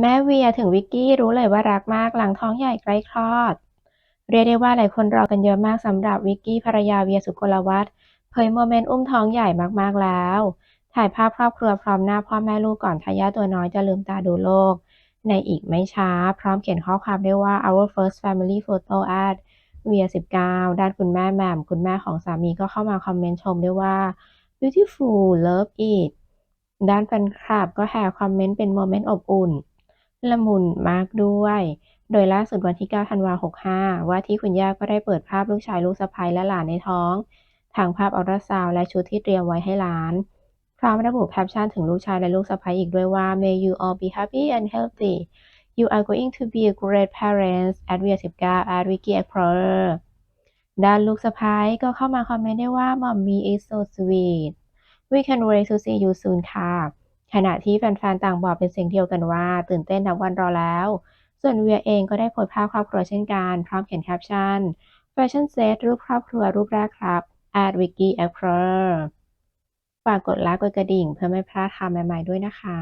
แม่เวียถึงวิกกี้รู้เลยว่ารักมากหลังท้องใหญ่ใกล้คลอด เรียกได้ว่าหลายคนรอกันเยอะมากสำหรับวิกกี้ภรรยาเวียสุกลวัฒน์เผยโมเมนต์อุ้มท้องใหญ่มากๆแล้ว ถ่ายภาพครอบครัวพร้อมหน้าพ่อแม่ลูกก่อนทายาตัวน้อยจะลืมตาดูโลก ในอีกไม่ช้า พร้อมเขียนข้อความด้วยว่า our first family photo at เวีย19 ด้านคุณแม่แหม่มคุณแม่ของสามีก็เข้ามาคอมเมนต์ชมด้วยว่า beautiful love it ด้านแฟนคลับก็แห่คอมเมนต์เป็นโมเมนต์อบอุ่น ละมุนมากด้วย โดยล่าสุดวันที่ 9 ธันวาคม 65 ว่าที่คุณย่าก็ได้เปิดภาพลูกชายลูกสะใภ้และหลานในท้อง ทางภาพอัลตราซาวและชุดที่เตรียมไว้ให้หลาน พร้อมระบุแคปชั่นถึงลูกชายและลูกสะใภ้อีกด้วยว่า May you all be happy and healthy You are going to be a great parents at v 19 at Vicky Explorer ด้านลูกสะใภ้ก็เข้ามาคอมเมนต์ได้ว่า Mommy is so sweet We can wait to see you soon ค่ะ ขณะที่แฟนๆ ต่างบอกเป็นเสียงเดียวกันว่า ตื่นเต้นนับวันรอแล้ว ส่วนเวียเองก็ได้โพสภาพครอบครัวเช่นกัน พร้อมเขียนแคปชั่นแฟชั่นเซตรูปครอบครัวรูปแรกครับ at wiki Explorer ฝากกดไลค์กดกระดิ่งเพื่อไม่พลาดข่าวใหม่ๆด้วยนะคะ